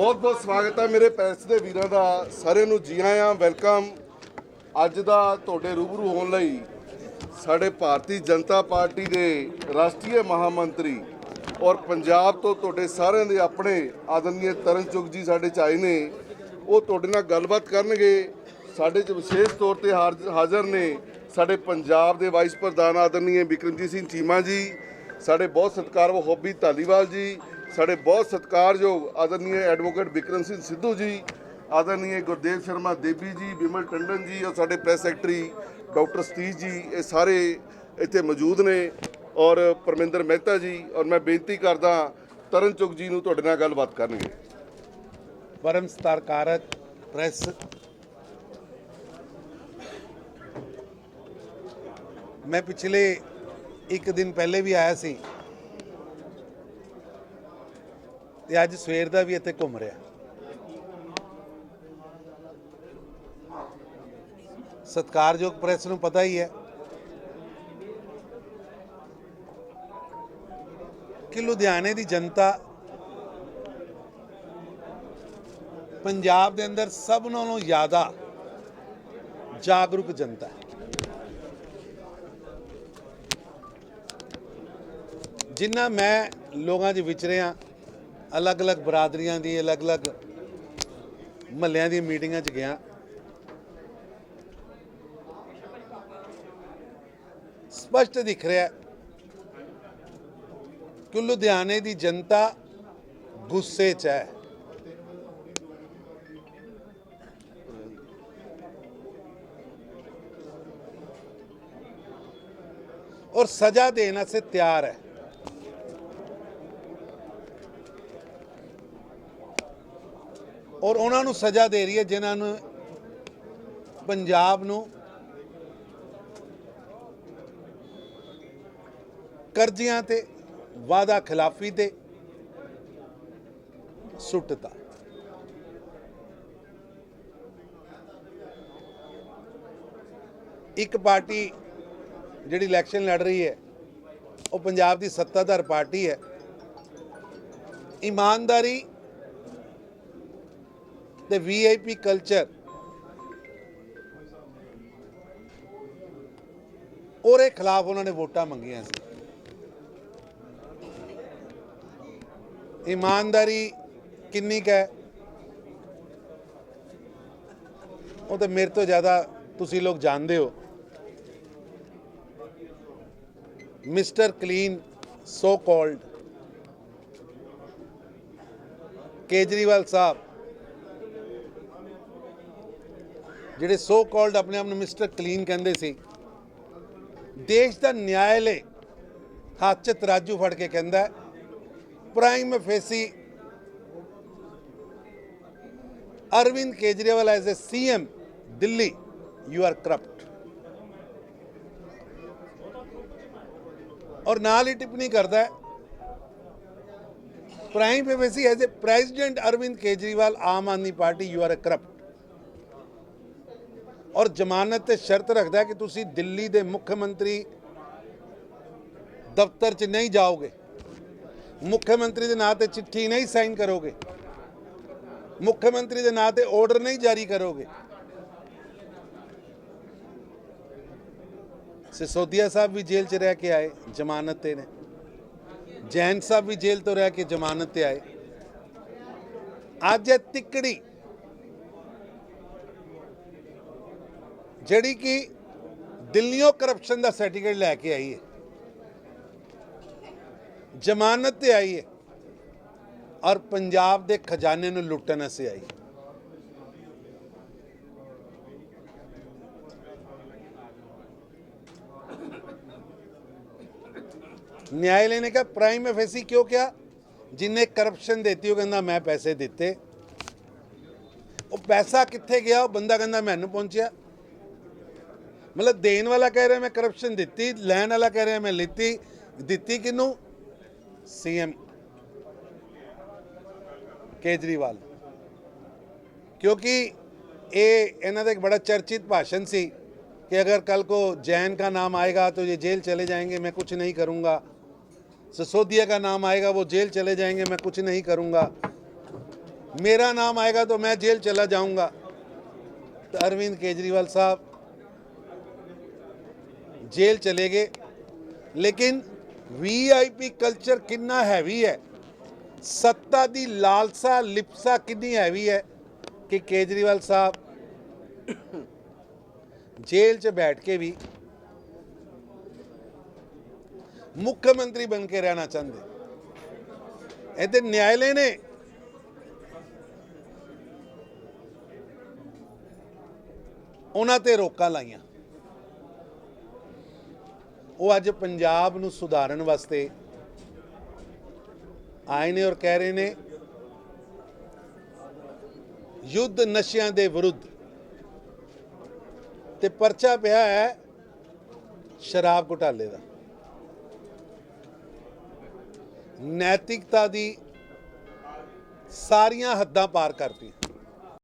ਬਹੁਤ ਬਹੁਤ ਸਵਾਗਤ ਹੈ ਮੇਰੇ ਪ੍ਰੈਸ ਦੇ ਵੀਰਾਂ ਦਾ। ਸਾਰਿਆਂ ਨੂੰ ਜੀ ਆਇਆਂ, ਵੈਲਕਮ। ਅੱਜ ਦਾ ਤੁਹਾਡੇ ਰੂਬਰੂ ਹੋਣ ਲਈ ਸਾਡੇ ਭਾਰਤੀ ਜਨਤਾ ਪਾਰਟੀ ਦੇ ਰਾਸ਼ਟਰੀ ਮਹਾਮੰਤਰੀ ਔਰ ਪੰਜਾਬ ਤੋਂ ਤੁਹਾਡੇ ਸਾਰਿਆਂ ਦੇ ਆਪਣੇ ਆਦਰਨੀय ਤਰਨਚੁਗ ਜੀ ਸਾਡੇ ਚ ਆਏ ਨੇ। ਉਹ ਤੁਹਾਡੇ ਨਾਲ ਗੱਲਬਾਤ ਕਰਨਗੇ। ਸਾਡੇ ਚ ਵਿਸ਼ੇਸ਼ ਤੌਰ ਤੇ ਹਾਰ- ਹਾਜ਼ਰ ਨੇ ਸਾਡੇ ਪੰਜਾਬ ਦੇ ਵਾਈਸ ਪ੍ਰਧਾਨ ਆਦਰਨੀय ਬਿਕਰਮਜੀਤ ਸਿੰਘ ਚੀਮਾ ਜੀ, ਸਾਡੇ ਬਹੁਤ ਸਤਿਕਾਰਯੋਗ ਹੋਬੀ ਧਾਲੀਵਾਲ ਜੀ ਸਾਡੇ ਬਹੁਤ ਸਤਿਕਾਰਯੋਗ ਆਦਰਨੀय ਐਡਵੋਕੇਟ ਬਿਕਰਮ ਸਿੰਘ ਸਿੱਧੂ ਜੀ ਆਦਰਨੀय ਗੁਰਦੇਵ ਸ਼ਰਮਾ ਦੇਵੀ ਜੀ, ਬਿਮਲ ਟੰਡਨ ਜੀ ਔਰ ਸਾਡੇ ਪ੍ਰੈਸ ਸੈਕਟਰੀ ਡਾਕਟਰ ਸਤੀਸ਼ ਜੀ, ਇਹ ਸਾਰੇ ਇੱਥੇ ਮੌਜੂਦ ਨੇ ਔਰ ਪਰਮਿੰਦਰ ਮਹਿਤਾ ਜੀ ਔਰ ਮੈਂ ਬੇਨਤੀ ਕਰਦਾ ਤਰਨ ਚੁਗ ਜੀ ਨੂੰ ਤੁਹਾਡੇ ਨਾਲ ਗੱਲਬਾਤ ਕਰਨਗੇ। ਪਰਮ ਸਤਿਕਾਰਕ ਪ੍ਰੈਸ ਮੈਂ ਪਿਛਲੇ ਇੱਕ ਦਿਨ ਪਹਿਲੇ ਵੀ ਆਇਆ ਸੀ। ਤੇ ਅੱਜ ਸਵੇਰ ਦਾ ਵੀ ਇੱਥੇ ਘੁੰਮ ਰਿਹਾ। ਸਤਿਕਾਰਯੋਗ ਪ੍ਰੈਸ ਨੂੰ ਪਤਾ ਹੀ ਹੈ ਕਿ ਲੁਧਿਆਣੇ ਦੀ ਜਨਤਾ ਪੰਜਾਬ ਦੇ ਅੰਦਰ ਸਭ ਨਾਲੋਂ ਜ਼ਿਆਦਾ ਜਾਗਰੂਕ ਜਨਤਾ ਹੈ। ਜਿੰਨਾ ਮੈਂ ਲੋਕਾਂ 'ਚ ਵਿਚਰਿਆ ਅਲੱਗ-ਅਲੱਗ ਬਰਾਦਰੀਆਂ ਦੀ, ਅਲੱਗ-ਅਲੱਗ ਮਹੱਲਿਆਂ ਦੀ ਮੀਟਿੰਗਾਂ 'ਚ ਗਿਆ। ਸਪਸ਼ਟ ਦਿਖ ਰਿਹਾ ਕਿ ਲੁਧਿਆਣੇ ਦੀ ਜਨਤਾ ਗੁੱਸੇ 'ਚ ਹੈ। ਔਰ ਸਜ਼ਾ ਦੇਣ ਵਾਸਤੇ ਤਿਆਰ ਹੈ। ਔਰ ਉਹਨਾਂ ਨੂੰ ਸਜ਼ਾ ਦੇ ਰਹੀ ਹੈ, ਜਿਨ੍ਹਾਂ ਨੂੰ ਪੰਜਾਬ ਨੂੰ ਕਰਜ਼ਿਆਂ ਤੇ ਵਾਦਾ ਖਿਲਾਫੀ ਤੇ ਸੁੱਟਤਾ। ਇੱਕ ਪਾਰਟੀ ਜਿਹੜੀ ਇਲੈਕਸ਼ਨ ਲੜ ਰਹੀ ਹੈ, ਉਹ ਪੰਜਾਬ ਦੀ ਸੱਤਾਧਾਰ ਪਾਰਟੀ ਹੈ। ਇਮਾਨਦਾਰੀ ਤੇ ਵੀਆਈਪੀ ਕਲਚਰ ਉਹਦੇ ਖਿਲਾਫ ਉਹਨਾਂ ਨੇ ਵੋਟਾਂ ਮੰਗੀਆਂ ਸੀ। ਇਮਾਨਦਾਰੀ ਕਿੰਨੀ ਕੁ ਹੈ? ਉਹ ਤਾਂ ਮੇਰੇ ਤੋਂ ਜ਼ਿਆਦਾ ਤੁਸੀਂ ਲੋਕ ਜਾਣਦੇ ਹੋ। Mister clean so called Kejriwal Sahib ਜਿਹੜੇ ਸੋ ਕਾਲਡ ਆਪਣੇ ਆਪ ਨੂੰ ਮਿਸਟਰ ਕਲੀਨ ਕਹਿੰਦੇ ਸੀ, ਦੇਸ਼ ਦਾ ਨਿਆਇਲੇ ਹੱਥ 'ਚ ਤਰਾਜੂ ਫੜ ਕੇ ਕਹਿੰਦਾ prima facie Arvind Kejriwal as a CM Delhi you are corrupt ਔਰ ਨਾਲ ਹੀ ਟਿੱਪਣੀ ਕਰਦਾ prima facie as a president Arvind Kejriwal Aam Aadmi party you are a corrupt ਔਰ ਜ਼ਮਾਨਤ ਤੇ ਸ਼ਰਤ ਰੱਖਦਾ ਕਿ ਤੁਸੀਂ ਦਿੱਲੀ ਦੇ ਮੁੱਖ ਮੰਤਰੀ ਦਫ਼ਤਰ 'ਚ ਨਹੀਂ ਜਾਓਗੇ। ਮੁੱਖ ਮੰਤਰੀ ਦੇ ਨਾਂ ਤੇ ਚਿੱਠੀ ਨਹੀਂ ਸਾਈਨ ਕਰੋਗੇ। ਮੁੱਖ ਮੰਤਰੀ ਦੇ ਨਾਂ ਤੇ ਆਰਡਰ ਨਹੀਂ ਜਾਰੀ ਕਰੋਗੇ। ਸਿਸੋਦੀਆ ਸਾਹਿਬ ਵੀ ਜੇਲ੍ਹ 'ਚ ਰਹਿ ਕੇ ਆਏ, ਜ਼ਮਾਨਤ ਤੇ ਨੇ। ਜੈਨ ਸਾਹਿਬ ਵੀ ਜੇਲ੍ਹ ਤੋਂ ਰਹਿ ਕੇ ਜ਼ਮਾਨਤ ਤੇ ਆਏ। ਅੱਜ ਇਹ ਤਿੱਕੜੀ ਜਿਹੜੀ ਕਿ ਦਿੱਲੀੋਂ ਕਰਪਸ਼ਨ ਦਾ ਸਰਟੀਫਿਕੇਟ ਲੈ ਕੇ ਆਈ ਹੈ ਜ਼ਮਾਨਤ ਤੇ ਆਈ ਹੈ ਔਰ ਪੰਜਾਬ ਦੇ ਖਜ਼ਾਨੇ ਨੂੰ ਲੁੱਟਣ ਵਾਸਤੇ ਆਈ ਹੈ न्यायालय ने कहा प्राइम एफएसी क्यों किया जिन्हें ਕਰਪਸ਼ਨ ਦਿੱਤੀ ਉਹ ਕਹਿੰਦਾ ਮੈਂ ਪੈਸੇ ਦਿੱਤੇ ਉਹ ਪੈਸਾ ਕਿੱਥੇ ਗਿਆ ਉਹ ਬੰਦਾ ਕਹਿੰਦਾ ਮੈਨੂੰ ਪਹੁੰਚਿਆ ਮਤਲਬ ਦੇਣ ਵਾਲਾ ਕਹਿ ਰਿਹਾ ਮੈਂ ਕਰਪਸ਼ਨ ਦਿੱਤੀ ਲੈਣ ਵਾਲਾ ਕਹਿ ਰਿਹਾ ਮੈਂ ਲਿੱਤੀ ਦਿੱਤੀ ਕਿਨੂੰ ਸੀਐਮ ਕੇਜਰੀਵਾਲ क्योंकि ये इन्हों का एक बड़ा चर्चित भाषण सी कि अगर कल को जैन का नाम आएगा तो ये जेल चले जाएंगे मैं कुछ नहीं करूँगा सिसोदिया का नाम आएगा वो जेल चले जाएंगे मैं कुछ नहीं करूँगा मेरा नाम आएगा तो मैं जेल चला जाऊंगा तो अरविंद केजरीवाल साहब ਜੇਲ੍ਹ ਚਲੇ ਗਏ। ਲੇਕਿਨ ਵੀਆਈਪੀ ਕਲਚਰ ਕਿੰਨਾ ਹੈਵੀ ਹੈ? ਸੱਤਾ ਦੀ ਲਾਲਸਾ, ਲਿਪਸਾ ਕਿੰਨੀ ਹੈਵੀ ਹੈ ਕਿ ਕੇਜਰੀਵਾਲ ਸਾਹਿਬ ਜੇਲ੍ਹ 'ਚ ਬੈਠ ਕੇ ਵੀ ਮੁੱਖ ਮੰਤਰੀ ਬਣ ਕੇ ਰਹਿਣਾ ਚਾਹੁੰਦੇ। ਇਹਦੇ ਨਿਆਇਲੇ ਨੇ। ਉਹਨਾਂ ਤੇ ਰੋਕਾਂ ਲਾਈਆਂ। ਉਹ ਅੱਜ ਪੰਜਾਬ ਨੂੰ ਸੁਧਾਰਨ ਵਾਸਤੇ ਆਏ ਨੇ ਔਰ ਕਹਿ ਰਹੇ ਨੇ, ਯੁੱਧ ਨਸ਼ਿਆਂ ਦੇ ਵਿਰੁੱਧ। ਤੇ ਪਰਚਾ ਪਿਆ ਹੈ ਸ਼ਰਾਬ ਘੁਟਾਲੇ ਦਾ। ਨੈਤਿਕਤਾ ਦੀ ਸਾਰੀਆਂ ਹੱਦਾਂ ਪਾਰ ਕਰਤੀ।